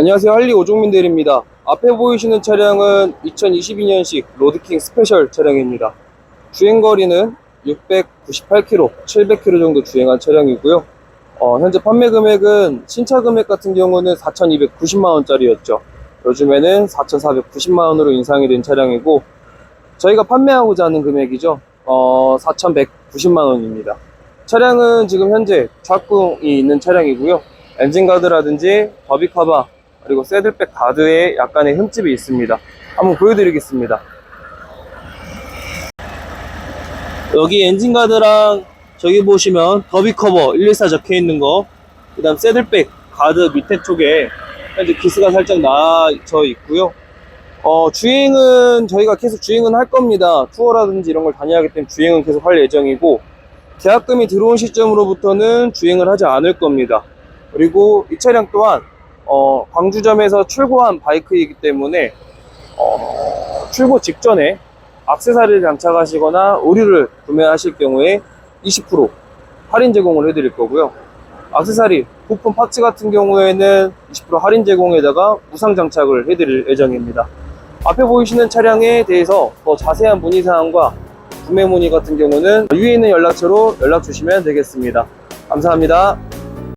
안녕하세요. 할리 오종민 대리입니다. 앞에 보이시는 차량은 2022년식 로드킹 스페셜 차량입니다. 주행거리는 698km, 700km 정도 주행한 차량이고요. 어, 현재 판매 금액은 신차 금액 같은 경우는 4,290만원짜리였죠. 요즘에는 4,490만원으로 인상이 된 차량이고 저희가 판매하고자 하는 금액이죠. 어, 4,190만원입니다. 차량은 지금 현재 좌궁이 있는 차량이고요. 엔진 가드라든지 더비 커버 그리고 새들백 가드에 약간의 흠집이 있습니다. 한번 보여드리겠습니다. 여기 엔진 가드랑 저기 보시면 더비 커버 114 적혀 있는 거, 그 다음 새들백 가드 밑에 쪽에 현재 기스가 살짝 나져 있고요. 어, 주행은 저희가 계속 주행은 할 겁니다. 투어라든지 이런 걸 다녀야하기 때문에 주행은 계속 할 예정이고 계약금이 들어온 시점으로부터는 주행을 하지 않을 겁니다. 그리고 이 차량 또한 어, 광주점에서 출고한 바이크이기 때문에 어, 출고 직전에 악세사리를 장착하시거나 오류를 구매하실 경우에 20% 할인 제공을 해드릴 거고요. 악세사리, 부품 파츠 같은 경우에는 20% 할인 제공에다가 무상 장착을 해드릴 예정입니다. 앞에 보이시는 차량에 대해서 더 자세한 문의사항과 구매 문의 같은 경우는 위에 있는 연락처로 연락 주시면 되겠습니다. 감사합니다.